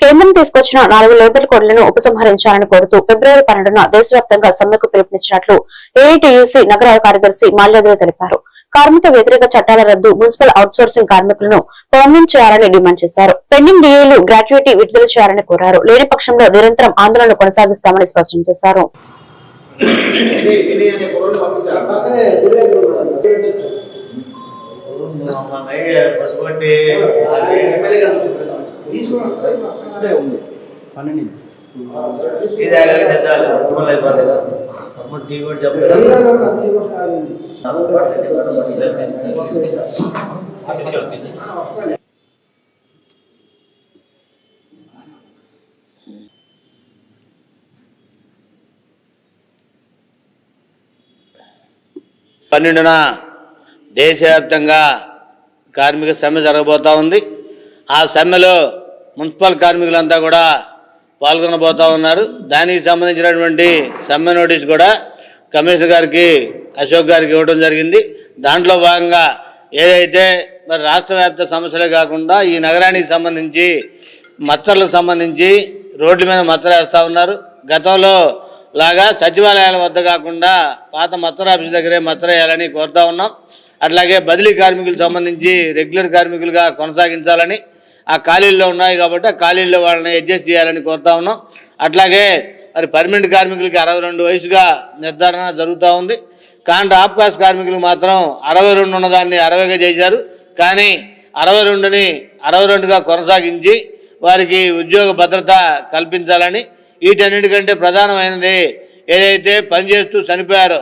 కేంద్రం తీసుకొచ్చిన నాలుగు లేబర్ కోడ్లను ఉపసంహరించాలని కోరుతూ ఫిబ్రవరి పన్నెండున దేశవ్యాప్తంగా సమ్మెకు పిలుపునిచ్చినట్లు ఏఐటియుసి నగర కార్యదర్శి మాల్యాదేవి తెలిపారు. కార్మిక వ్యతిరేక చట్టాల రద్దు మున్సిపల్ అవుట్సోర్సింగ్ కార్మికులను పర్మనెంట్ చేయాలని డిమాండ్ చేశారు. పెండింగ్ డిఏలు గ్రాట్యుటీ విడుదల చేయాలని కోరారు. లేని పక్షంలో నిరంతరం ఆందోళన కొనసాగిస్తామని స్పష్టం చేశారు. ఇది ఉంది పన్నెండు. టీ తమ్ముడు టీ కూడా చెప్పలేదు. పన్నెండున దేశవ్యాప్తంగా కార్మిక సమ్మె జరగబోతా ఉంది. ఆ సమ్మెలో మున్సిపల్ కార్మికులంతా కూడా పాల్గొనబోతా ఉన్నారు. దానికి సంబంధించినటువంటి సమ్మె నోటీస్ కూడా కమిషనర్ గారికి అశోక్ గారికి ఇవ్వడం జరిగింది. దాంట్లో భాగంగా ఏదైతే మరి రాష్ట్ర వ్యాప్త సమస్యలే కాకుండా ఈ నగరానికి సంబంధించి మచ్చర్లకు సంబంధించి రోడ్ల మీద మచ్చలు వేస్తూ ఉన్నారు. గతంలో లాగా సచివాలయాల వద్ద కాకుండా పాత మత్తర ఆఫీస్ దగ్గరే మత్తర వేయాలని కోరుతా ఉన్నాం. అట్లాగే బదిలీ కార్మికులకు సంబంధించి రెగ్యులర్ కార్మికులుగా కొనసాగించాలని ఆ ఖాళీల్లో ఉన్నాయి కాబట్టి ఆ ఖాళీల్లో వాళ్ళని అడ్జస్ట్ చేయాలని కోరుతా ఉన్నాం. అట్లాగే మరి పర్మనెంట్ కార్మికులకి అరవై రెండు వయసుగా నిర్ధారణ జరుగుతూ ఉంది. కానీ ఆప్కాస్ కార్మికులు మాత్రం అరవై రెండు ఉన్నదాన్ని అరవైగా చేశారు. కానీ అరవై రెండుని అరవై రెండుగా కొనసాగించి వారికి ఉద్యోగ భద్రత కల్పించాలని వీటన్నిటికంటే ప్రధానమైనది ఏదైతే పనిచేస్తూ చనిపోయారో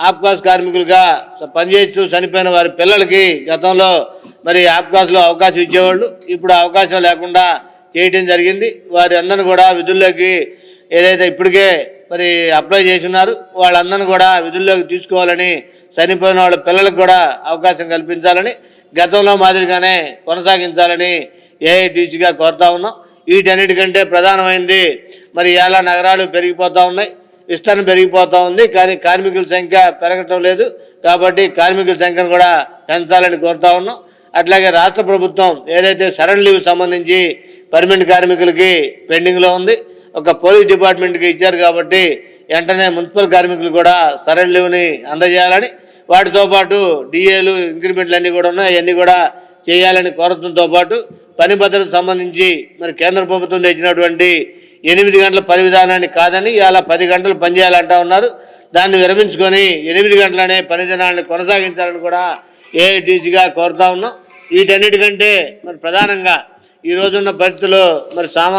ఆప్కాస్ కార్మికులుగా స- పనిచేస్తూ చనిపోయిన వారి పిల్లలకి గతంలో మరి ఆప్కాస్లో అవకాశం ఇచ్చేవాళ్ళు. ఇప్పుడు అవకాశం లేకుండా చేయటం జరిగింది. వారి అందరిని కూడా విధుల్లోకి ఏదైతే ఇప్పటికే మరి అప్లై చేసి ఉన్నారు వాళ్ళందరిని కూడా విధుల్లోకి తీసుకోవాలని చనిపోయిన వాళ్ళ పిల్లలకు కూడా అవకాశం కల్పించాలని గతంలో మాదిరిగానే కొనసాగించాలని ఏఐటీసీగా కోరుతా ఉన్నాం. వీటన్నిటికంటే ప్రధానమైంది మరి ఎలా నగరాలు పెరిగిపోతూ ఉన్నాయి. విస్తరణ పెరిగిపోతూ ఉంది కానీ కార్మికుల సంఖ్య పెరగటం లేదు. కాబట్టి కార్మికుల సంఖ్యను కూడా పెంచాలని కోరుతా ఉన్నాం. అట్లాగే రాష్ట్ర ప్రభుత్వం ఏదైతే సరణ్ లీవ్ సంబంధించి పర్మనెంట్ కార్మికులకి పెండింగ్లో ఉంది ఒక పోలీస్ డిపార్ట్మెంట్కి ఇచ్చారు కాబట్టి వెంటనే మున్సిపల్ కార్మికులు కూడా సరణ్ లీవ్ని అందజేయాలని వాటితో పాటు డిఏలు ఇంక్రిమెంట్లు అన్నీ కూడా ఉన్నాయి అవన్నీ కూడా చేయాలని కోరడంతో పాటు పని భద్రత సంబంధించి మరి కేంద్ర ప్రభుత్వం తెచ్చినటువంటి ఎనిమిది గంటల పని విధానాన్ని కాదని ఇలా పది గంటలు పనిచేయాలంటా ఉన్నారు. దాన్ని విరమించుకొని ఎనిమిది గంటలనే పని దినాలను కొనసాగించాలని కూడా ఏఐటీసీగా కోరుతా ఉన్నాం. వీటన్నిటికంటే మరి ప్రధానంగా ఈ రోజున్న పరిస్థితుల్లో మరి సామాన్య